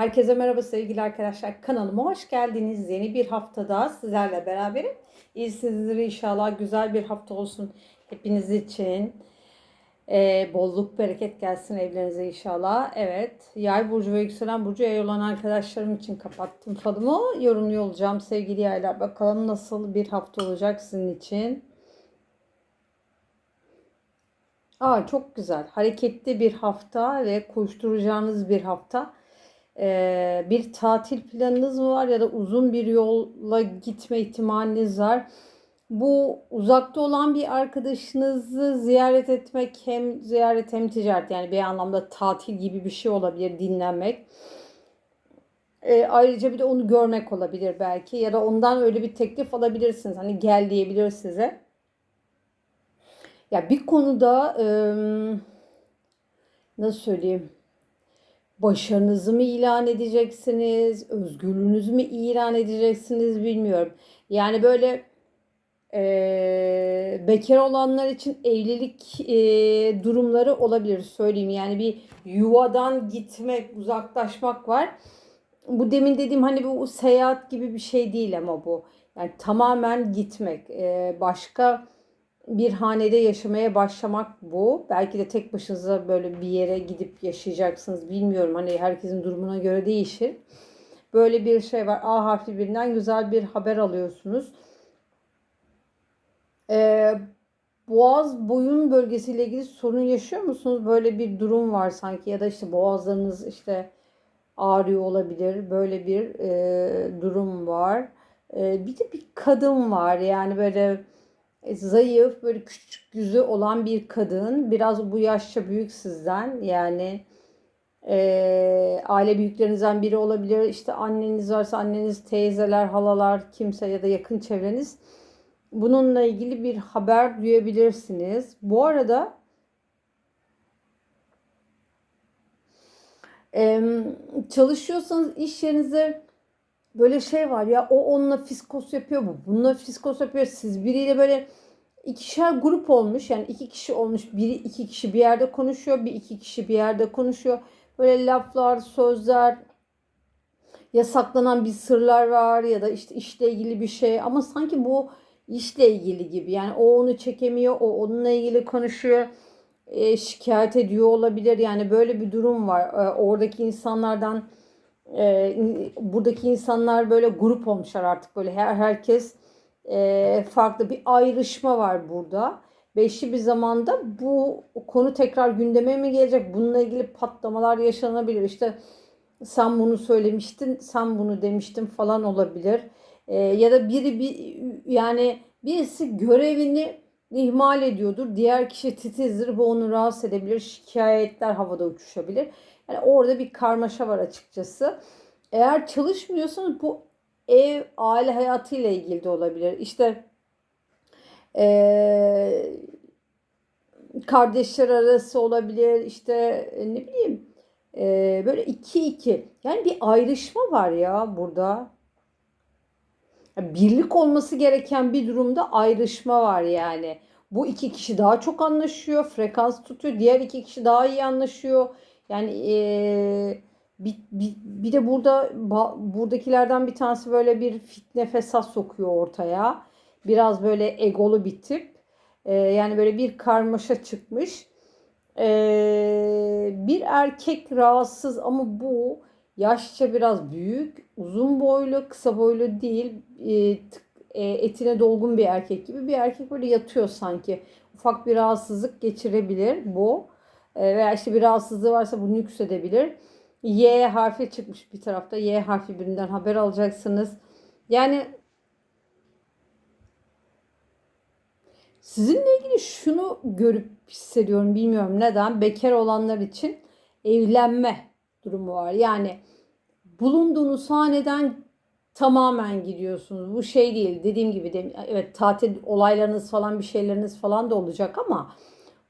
Herkese merhaba sevgili arkadaşlar. Kanalıma hoş geldiniz. Yeni bir haftada sizlerle beraberim. İyisinizdir inşallah. Güzel bir hafta olsun hepiniz için. Ee, bolluk bereket gelsin evlerinize inşallah. Evet. Yay burcu ve yükselen burcu yay olan arkadaşlarım için kapattım falımı. Yorumluyor olacağım sevgili yaylar. Bakalım nasıl bir hafta olacak sizin için. Aa, çok güzel. Hareketli bir hafta ve koşturacağınız bir hafta. Ee, bir tatil planınız mı var ya da uzun bir yolla gitme ihtimaliniz var. Bu uzakta olan bir arkadaşınızı ziyaret etmek hem ziyaret hem ticaret yani bir anlamda tatil gibi bir şey olabilir dinlenmek. Ee, ayrıca bir de onu görmek olabilir belki ya da ondan öyle bir teklif alabilirsiniz. Hani gel diyebilir size. Ya bir konuda ıı, nasıl söyleyeyim? Başarınızı mı ilan edeceksiniz? Özgürlüğünüzü mü ilan edeceksiniz bilmiyorum. Yani böyle e, bekar olanlar için evlilik e, durumları olabilir söyleyeyim. Yani bir yuvadan gitmek, uzaklaşmak var. Bu demin dediğim hani bu seyahat gibi bir şey değil ama bu. Yani tamamen gitmek. E, başka bir hanede yaşamaya başlamak bu. Belki de tek başınıza böyle bir yere gidip yaşayacaksınız. Bilmiyorum hani herkesin durumuna göre değişir. Böyle bir şey var. A harfi birinden güzel bir haber alıyorsunuz. Ee, boğaz boyun bölgesiyle ilgili sorun yaşıyor musunuz? Böyle bir durum var sanki ya da işte boğazlarınız işte ağrıyor olabilir. Böyle bir e, durum var. E, bir de bir kadın var yani böyle zayıf, böyle küçük yüzü olan bir kadın. Biraz bu yaşça büyük sizden. Yani e, aile büyüklerinizden biri olabilir. İşte anneniz varsa anneniz, teyzeler, halalar, kimse ya da yakın çevreniz. Bununla ilgili bir haber duyabilirsiniz. Bu arada e, çalışıyorsanız iş yerinize böyle şey var ya o onunla fiskos yapıyor bu. Bununla fiskos yapıyor. Siz biriyle böyle ikişer grup olmuş. Yani iki kişi olmuş. Biri iki kişi bir yerde konuşuyor. Bir iki kişi bir yerde konuşuyor. Böyle laflar, sözler, yasaklanan bir sırlar var ya da işte işle ilgili bir şey. Ama sanki bu işle ilgili gibi. Yani o onu çekemiyor. O onunla ilgili konuşuyor. E, şikayet ediyor olabilir. Yani böyle bir durum var. E, oradaki insanlardan e, buradaki insanlar böyle grup olmuşlar artık böyle her herkes e, farklı bir ayrışma var burada. Beşli bir zamanda bu konu tekrar gündeme mi gelecek? Bununla ilgili patlamalar yaşanabilir. İşte sen bunu söylemiştin, sen bunu demiştin falan olabilir. E, ya da biri bir yani birisi görevini ihmal ediyordur. Diğer kişi titizdir. Bu onu rahatsız edebilir. Şikayetler havada uçuşabilir. Yani orada bir karmaşa var açıkçası. Eğer çalışmıyorsanız bu ev, aile hayatıyla ilgili de olabilir. İşte ee, kardeşler arası olabilir. İşte e, ne bileyim e, böyle iki iki. Yani bir ayrışma var ya burada. Birlik olması gereken bir durumda ayrışma var yani. Bu iki kişi daha çok anlaşıyor, frekans tutuyor. Diğer iki kişi daha iyi anlaşıyor. Yani ee, bir, bir, bir de burada buradakilerden bir tanesi böyle bir fitne fesat sokuyor ortaya. Biraz böyle egolu bir tip. Ee, yani böyle bir karmaşa çıkmış. Ee, bir erkek rahatsız ama bu yaşça biraz büyük, uzun boylu, kısa boylu değil. E, etine dolgun bir erkek gibi bir erkek böyle yatıyor sanki. Ufak bir rahatsızlık geçirebilir bu. E, veya işte bir rahatsızlığı varsa bu nüksedebilir. Y harfi çıkmış bir tarafta. Y harfi birinden haber alacaksınız. Yani sizinle ilgili şunu görüp hissediyorum bilmiyorum neden. Bekar olanlar için evlenme durumu var. Yani bulunduğunuz haneden tamamen gidiyorsunuz. Bu şey değil. Dediğim gibi de, evet tatil olaylarınız falan bir şeyleriniz falan da olacak ama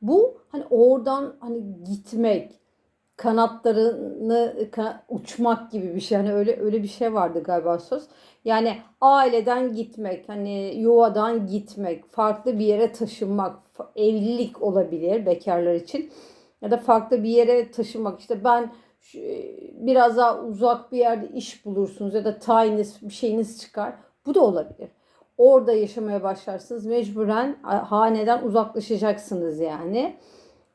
bu hani oradan hani gitmek, kanatlarını uçmak gibi bir şey. Hani öyle öyle bir şey vardı galiba söz. Yani aileden gitmek, hani yuvadan gitmek, farklı bir yere taşınmak, evlilik olabilir bekarlar için. Ya da farklı bir yere taşınmak. İşte ben şu- biraz daha uzak bir yerde iş bulursunuz ya da tayiniz bir şeyiniz çıkar. Bu da olabilir. Orada yaşamaya başlarsınız. Mecburen haneden uzaklaşacaksınız yani.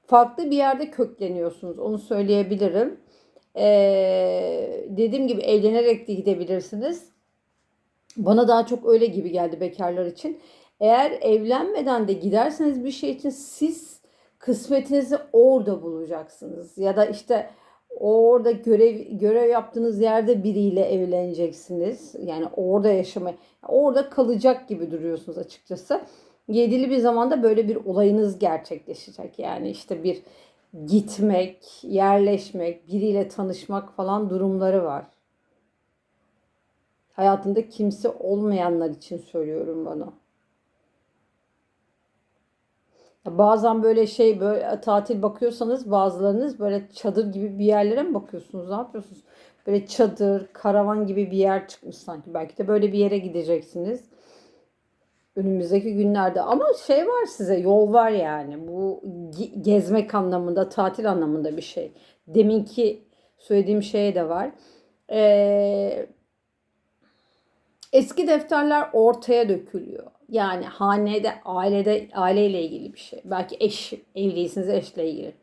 Farklı bir yerde kökleniyorsunuz. Onu söyleyebilirim. Ee, dediğim gibi evlenerek de gidebilirsiniz. Bana daha çok öyle gibi geldi bekarlar için. Eğer evlenmeden de giderseniz bir şey için siz kısmetinizi orada bulacaksınız. Ya da işte orada görev görev yaptığınız yerde biriyle evleneceksiniz. Yani orada yaşamaya, orada kalacak gibi duruyorsunuz açıkçası. Yedili bir zamanda böyle bir olayınız gerçekleşecek. Yani işte bir gitmek, yerleşmek, biriyle tanışmak falan durumları var. Hayatında kimse olmayanlar için söylüyorum bunu. Bazen böyle şey böyle tatil bakıyorsanız bazılarınız böyle çadır gibi bir yerlere mi bakıyorsunuz? Ne yapıyorsunuz? Böyle çadır, karavan gibi bir yer çıkmış sanki. Belki de böyle bir yere gideceksiniz. Önümüzdeki günlerde ama şey var size yol var yani. Bu gezmek anlamında, tatil anlamında bir şey. Deminki söylediğim şey de var. Ee, eski defterler ortaya dökülüyor. Yani hanede, ailede, aileyle ilgili bir şey. Belki eş, evliysiniz eşle ilgili.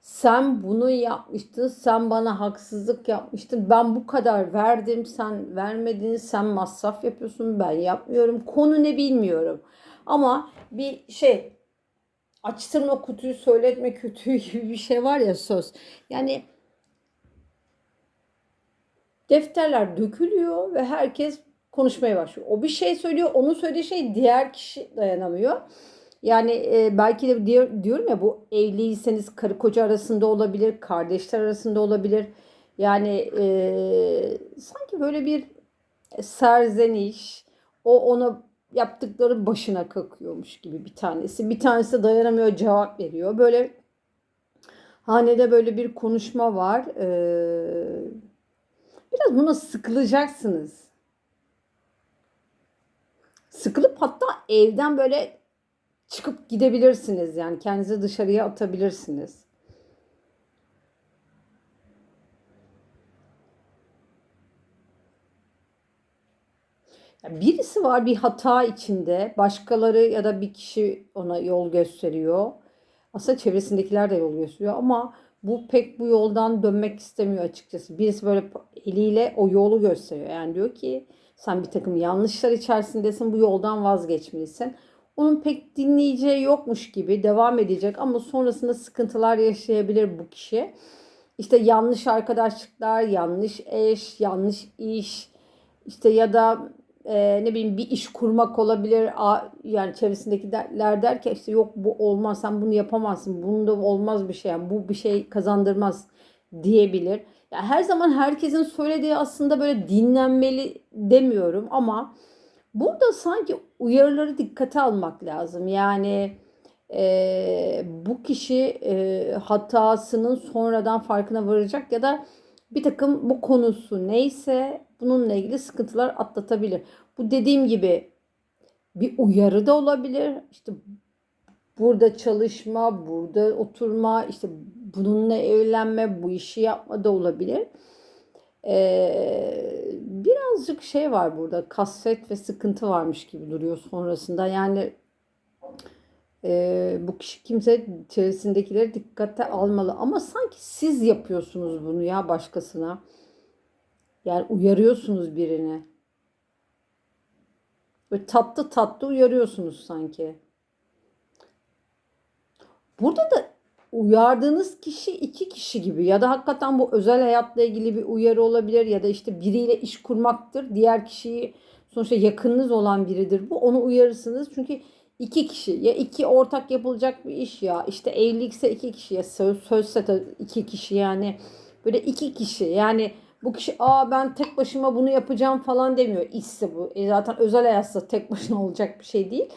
Sen bunu yapmıştın, sen bana haksızlık yapmıştın. Ben bu kadar verdim, sen vermedin, sen masraf yapıyorsun, ben yapmıyorum. Konu ne bilmiyorum. Ama bir şey, açtırma kutuyu söyletme kötüyü gibi bir şey var ya söz. Yani defterler dökülüyor ve herkes konuşmaya başlıyor. O bir şey söylüyor, onun söylediği şey diğer kişi dayanamıyor. Yani e, belki de diyor, diyorum ya bu evliyseniz karı koca arasında olabilir, kardeşler arasında olabilir. Yani e, sanki böyle bir serzeniş, o ona yaptıkları başına kakıyormuş gibi bir tanesi. Bir tanesi dayanamıyor cevap veriyor. Böyle hanede böyle bir konuşma var. Ee, biraz buna sıkılacaksınız. Sıkılıp hatta evden böyle çıkıp gidebilirsiniz yani kendinizi dışarıya atabilirsiniz. birisi var bir hata içinde, başkaları ya da bir kişi ona yol gösteriyor. Aslında çevresindekiler de yol gösteriyor ama bu pek bu yoldan dönmek istemiyor açıkçası. Birisi böyle eliyle o yolu gösteriyor. Yani diyor ki sen bir takım yanlışlar içerisindesin bu yoldan vazgeçmelisin onun pek dinleyeceği yokmuş gibi devam edecek ama sonrasında sıkıntılar yaşayabilir bu kişi. İşte yanlış arkadaşlıklar, yanlış eş, yanlış iş, işte ya da e, ne bileyim bir iş kurmak olabilir. Yani çevresindekiler der ki işte yok bu olmaz, sen bunu yapamazsın, bunu da olmaz bir şey, yani bu bir şey kazandırmaz diyebilir. Yani her zaman herkesin söylediği aslında böyle dinlenmeli demiyorum ama Burada sanki uyarıları dikkate almak lazım. Yani e, bu kişi e, hatasının sonradan farkına varacak ya da bir takım bu konusu neyse bununla ilgili sıkıntılar atlatabilir. Bu dediğim gibi bir uyarı da olabilir. İşte burada çalışma, burada oturma, işte bununla evlenme, bu işi yapma da olabilir. Ee, birazcık şey var burada kasvet ve sıkıntı varmış gibi duruyor sonrasında. Yani e, bu kişi kimse çevresindekileri dikkate almalı. Ama sanki siz yapıyorsunuz bunu ya başkasına. Yani uyarıyorsunuz birini. Böyle tatlı tatlı uyarıyorsunuz sanki. Burada da uyardığınız kişi iki kişi gibi ya da hakikaten bu özel hayatla ilgili bir uyarı olabilir ya da işte biriyle iş kurmaktır. Diğer kişiyi sonuçta yakınınız olan biridir bu. Onu uyarırsınız çünkü iki kişi ya iki ortak yapılacak bir iş ya işte evlilikse iki kişi ya söz, sözse de iki kişi yani böyle iki kişi yani bu kişi aa ben tek başıma bunu yapacağım falan demiyor işse bu. E zaten özel hayatsa tek başına olacak bir şey değil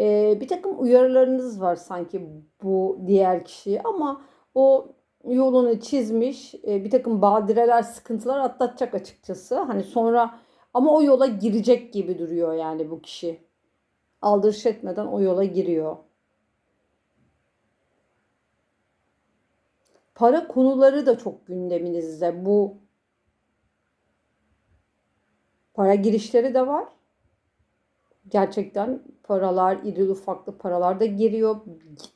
e, bir takım uyarılarınız var sanki bu diğer kişiye ama o yolunu çizmiş e, bir takım badireler sıkıntılar atlatacak açıkçası hani sonra ama o yola girecek gibi duruyor yani bu kişi aldırış etmeden o yola giriyor. para konuları da çok gündeminizde. Bu para girişleri de var. Gerçekten paralar, iri ufaklı paralar da giriyor.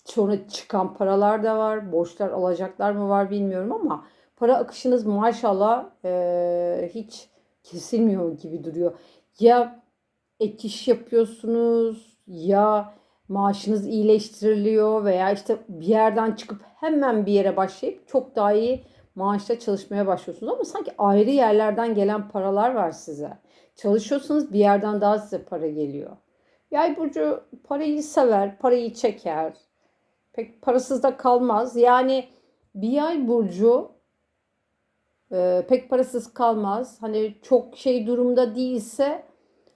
Sonra çıkan paralar da var. Borçlar, alacaklar mı var bilmiyorum ama para akışınız maşallah eee, hiç kesilmiyor gibi duruyor. Ya ek iş yapıyorsunuz ya maaşınız iyileştiriliyor veya işte bir yerden çıkıp hemen bir yere başlayıp çok daha iyi maaşla çalışmaya başlıyorsunuz ama sanki ayrı yerlerden gelen paralar var size. Çalışıyorsanız bir yerden daha size para geliyor. Yay burcu parayı sever, parayı çeker. Pek parasız da kalmaz. Yani bir yay burcu e, pek parasız kalmaz. Hani çok şey durumda değilse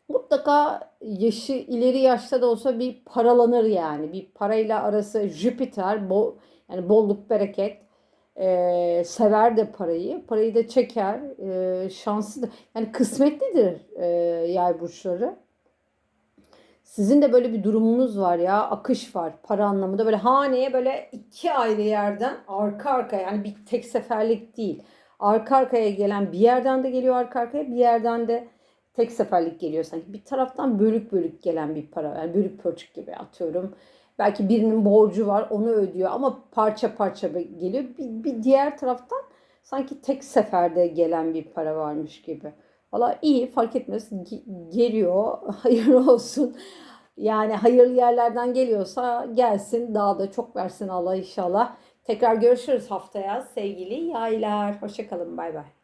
mutlaka yaşı ileri yaşta da olsa bir paralanır yani. Bir parayla arası Jüpiter, bol, yani bolluk bereket. Ee, sever de parayı. Parayı da çeker. Ee, şanslı da. Yani kısmetlidir e, yay burçları. Sizin de böyle bir durumunuz var ya. Akış var para anlamında. Böyle haneye böyle iki ayrı yerden arka arkaya yani bir tek seferlik değil. Arka arkaya gelen bir yerden de geliyor arka arkaya bir yerden de tek seferlik geliyor sanki. Bir taraftan bölük bölük gelen bir para. Yani bölük pörçük gibi atıyorum. Belki birinin borcu var onu ödüyor ama parça parça geliyor. Bir, bir diğer taraftan sanki tek seferde gelen bir para varmış gibi. Valla iyi fark etmez. Ge- geliyor. Hayırlı olsun. Yani hayırlı yerlerden geliyorsa gelsin. Daha da çok versin Allah inşallah. Tekrar görüşürüz haftaya sevgili yaylar. Hoşçakalın. Bay bay.